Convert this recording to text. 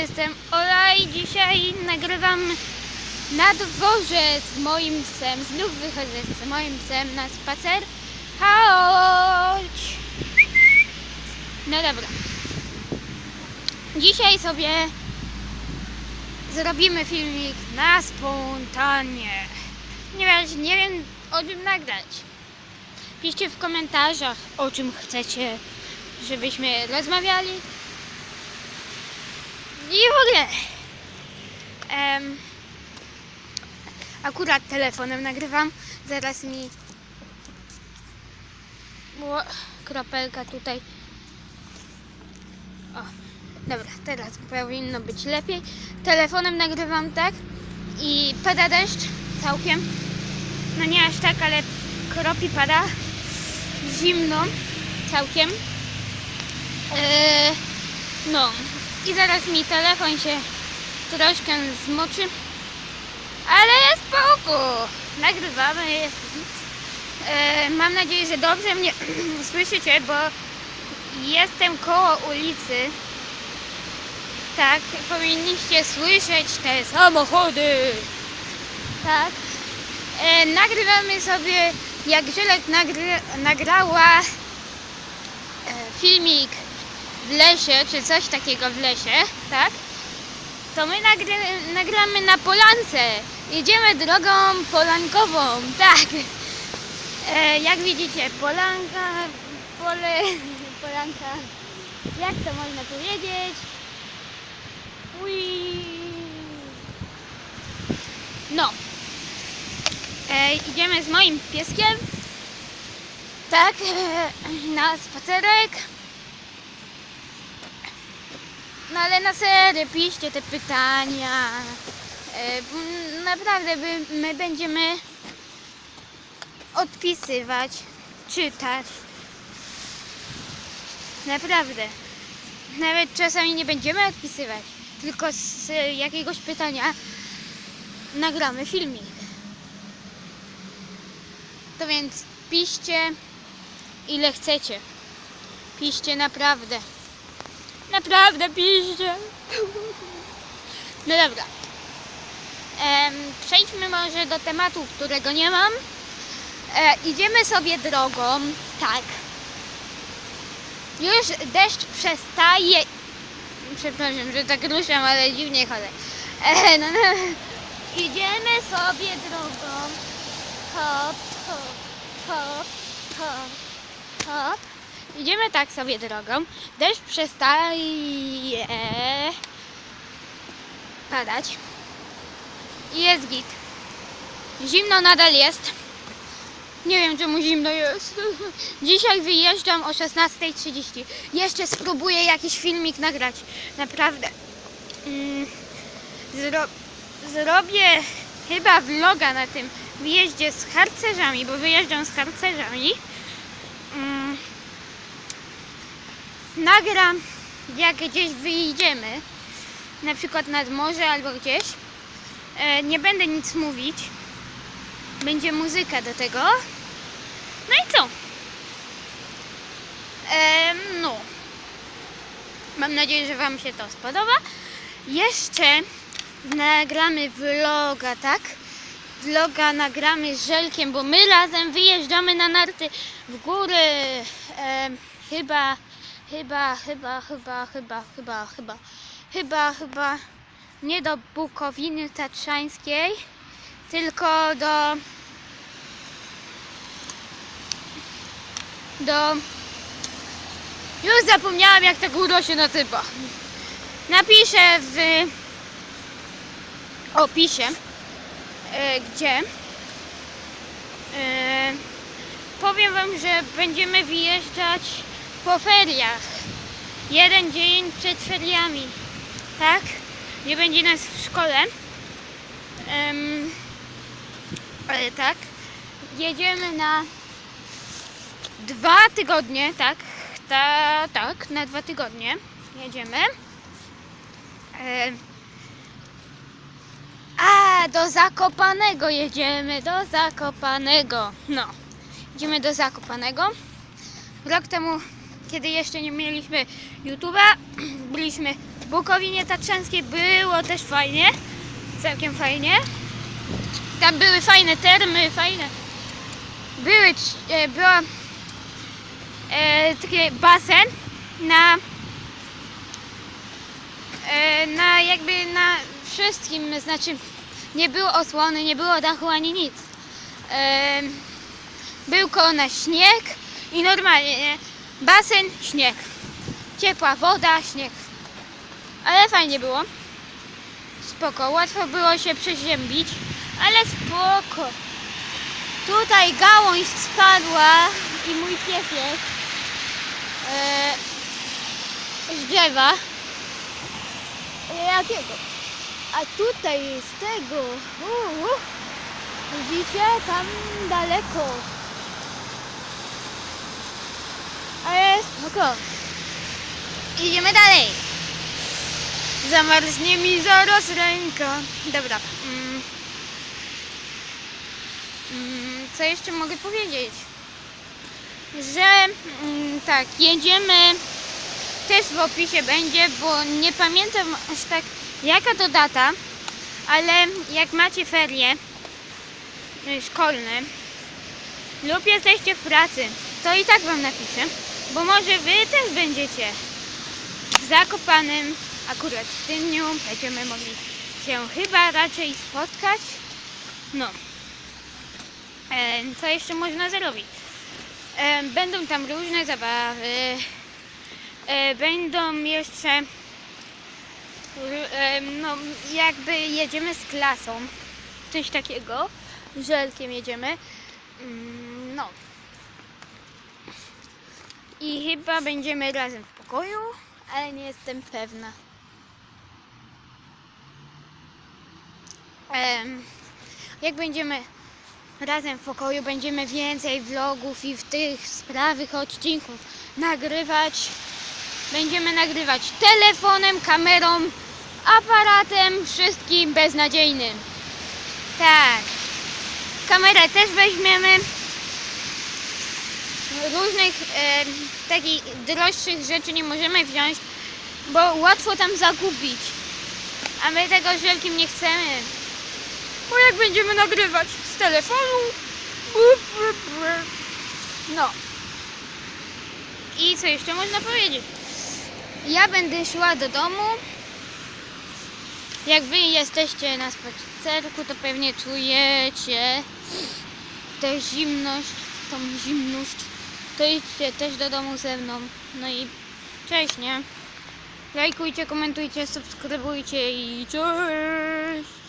jestem Ola i dzisiaj nagrywam na dworze z moim psem. Znów wychodzę z moim psem na spacer. Chodź! No dobra. Dzisiaj sobie zrobimy filmik na spontanie. Nie wiem, nie wiem o czym nagrać. Piszcie w komentarzach o czym chcecie, żebyśmy rozmawiali. I w ogóle. Em, akurat telefonem nagrywam. Zaraz mi. O, kropelka tutaj. O, dobra, teraz powinno być lepiej. Telefonem nagrywam tak i pada deszcz całkiem. No nie aż tak, ale kropi pada. Zimno całkiem. Eee, no i zaraz mi telefon się troszkę zmoczy. Ale jest spoko. Nagrywamy, jest. E, mam nadzieję, że dobrze mnie słyszycie, bo jestem koło ulicy. Tak, powinniście słyszeć te samochody. Tak. E, nagrywamy sobie, jak Żelek nagry, nagrała e, filmik w lesie, czy coś takiego w lesie, tak? To my nagry, nagramy na polance. Jedziemy drogą polankową, tak. E, jak widzicie, polanka, pole, polanka, jak to można powiedzieć? Ui. No. E, idziemy z moim pieskiem, tak, na spacerek. No ale na serio, piszcie te pytania. E, Naprawdę my, my będziemy odpisywać, czytać. Naprawdę. Nawet czasami nie będziemy odpisywać, tylko z jakiegoś pytania nagramy filmik. To więc piszcie ile chcecie. Piszcie naprawdę. Naprawdę piszcie. No dobra. Przejdźmy może do tematu, którego nie mam. E, idziemy sobie drogą, tak. Już deszcz przestaje. Przepraszam, że tak ruszam, ale dziwnie chodzę. E, no, no. Idziemy sobie drogą. Hop, hop, hop, hop, hop. Idziemy tak sobie drogą. Deszcz przestaje padać. I jest git. Zimno nadal jest. Nie wiem czemu zimno jest. Dzisiaj wyjeżdżam o 16.30. Jeszcze spróbuję jakiś filmik nagrać. Naprawdę. Mm, Zro zrobię chyba vloga na tym wyjeździe z harcerzami, bo wyjeżdżam z harcerzami. Mm, nagram jak gdzieś wyjdziemy, na przykład nad morze albo gdzieś. E, nie będę nic mówić. Będzie muzyka do tego. No i co? No. Mam nadzieję, że Wam się to spodoba. Jeszcze nagramy vloga, tak? Vloga nagramy z Żelkiem, bo my razem wyjeżdżamy na narty w góry. Chyba, chyba, chyba, chyba, chyba, chyba, chyba, chyba, chyba nie do Bukowiny Tatrzańskiej, tylko do do już zapomniałam jak ta góra się nazywa. Napiszę w opisie e, gdzie e, powiem wam, że będziemy wyjeżdżać po feriach. Jeden dzień przed feriami. Tak? Nie będzie nas w szkole. Em, ale tak. Jedziemy na dwa tygodnie, tak? Ta, tak, na dwa tygodnie jedziemy. A, do Zakopanego jedziemy, do Zakopanego. No, idziemy do Zakopanego. Rok temu, kiedy jeszcze nie mieliśmy YouTube'a, byliśmy Bukowinie Tatrzańskiej było też fajnie, całkiem fajnie. Tam były fajne termy, fajne. Były, e, była e, taki basen na e, na jakby na wszystkim, znaczy nie było osłony, nie było dachu ani nic. E, był koło na śnieg i normalnie nie? Basen, śnieg. Ciepła woda, śnieg. Ale fajnie było. Spoko, łatwo było się przeziębić, ale spoko. Tutaj gałąź spadła i mój pies jest e, z drzewa. Jakiego? A tutaj jest tego. Widzicie? Tam daleko. Ale spoko. Idziemy dalej. Zamarznie mi zaraz ręka. Dobra. Mm. Mm, co jeszcze mogę powiedzieć? Że mm, tak, jedziemy. Też w opisie będzie, bo nie pamiętam aż tak jaka to data, ale jak macie ferie y, szkolne lub jesteście w pracy, to i tak wam napiszę, bo może wy też będziecie w Zakopanym akurat w tym dniu będziemy mogli się chyba raczej spotkać. No. E, co jeszcze można zrobić? E, będą tam różne zabawy. E, będą jeszcze e, no jakby jedziemy z klasą. Coś takiego. Żelkiem jedziemy. Mm, No. I chyba będziemy razem w pokoju, ale nie jestem pewna. Jak będziemy razem w pokoju, będziemy więcej vlogów i w tych sprawych odcinków nagrywać. Będziemy nagrywać telefonem, kamerą, aparatem, wszystkim beznadziejnym. Tak. Kamerę też weźmiemy. Różnych e, takich droższych rzeczy nie możemy wziąć, bo łatwo tam zagubić. A my tego z wielkim nie chcemy. Bo jak będziemy nagrywać z telefonu. No. I co jeszcze można powiedzieć? Ja będę szła do domu. Jak wy jesteście na spacerku, to pewnie czujecie tę zimność, tą zimność. To idźcie też do domu ze mną. No i cześć, nie? Lajkujcie, komentujcie, subskrybujcie i cześć!